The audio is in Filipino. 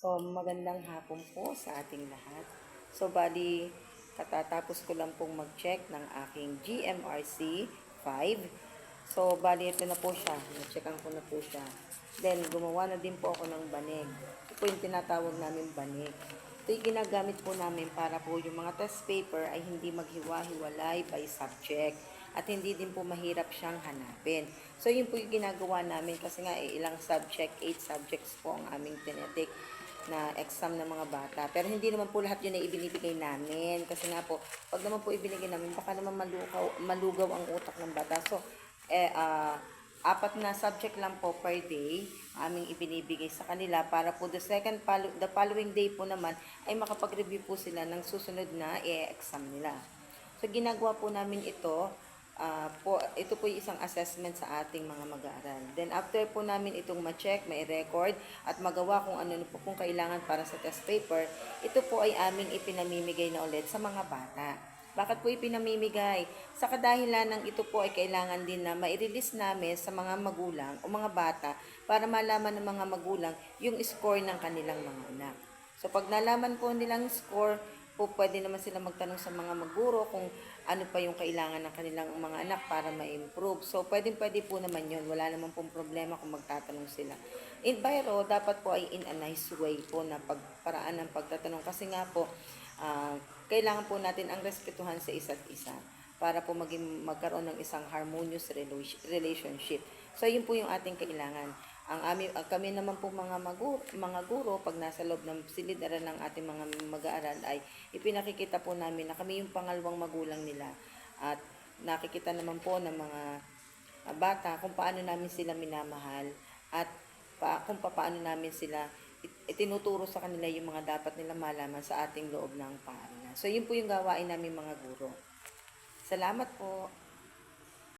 So, magandang hapon po sa ating lahat. So, bali, katatapos ko lang pong mag-check ng aking GMRC 5. So, bali, ito na po siya. Na-checkan ko na po siya. Then, gumawa na din po ako ng banig. Ito po yung tinatawag namin banig. Ito yung ginagamit po namin para po yung mga test paper ay hindi maghiwa-hiwalay by subject at hindi din po mahirap siyang hanapin. So, yun po yung ginagawa namin kasi nga eh, ilang subject, 8 subjects po ang aming tinetik na exam ng mga bata. Pero hindi naman po lahat yun ay ibinibigay namin. Kasi nga po, pag naman po ibinigay namin, baka naman malugaw, malugaw ang utak ng bata. So, eh, ah, apat na subject lang po per day aming ibinibigay sa kanila para po the second the following day po naman ay makapag-review po sila ng susunod na i-exam nila. So ginagawa po namin ito ah, po ito po yung isang assessment sa ating mga mag-aaral. Then after po namin itong ma-check, may record at magawa kung ano po kung kailangan para sa test paper, ito po ay aming ipinamimigay na ulit sa mga bata. Bakit po ipinamimigay? Sa kadahilan ng ito po ay kailangan din na mai-release namin sa mga magulang o mga bata para malaman ng mga magulang yung score ng kanilang mga anak. So pag nalaman po nilang score, po pwede naman sila magtanong sa mga maguro kung ano pa yung kailangan ng kanilang mga anak para ma-improve. So pwede pwede po naman yun. Wala naman pong problema kung magtatanong sila. In Byro, dapat po ay in a nice way po na pagparaan ng pagtatanong. Kasi nga po, ah, kailangan po natin ang respetuhan sa isa't isa para po maging magkaroon ng isang harmonious rela- relationship. So yun po yung ating kailangan. Ang amin ang kami naman po mga maguro, mga guro pag nasa loob ng silid-aral ng ating mga mag-aaral ay ipinakikita po namin na kami yung pangalawang magulang nila at nakikita naman po ng mga ah, bata kung paano namin sila minamahal at pa, kung paano namin sila it- itinuturo sa kanila yung mga dapat nila malaman sa ating loob ng paaralan. So yun po yung gawain namin mga guro. Salamat po.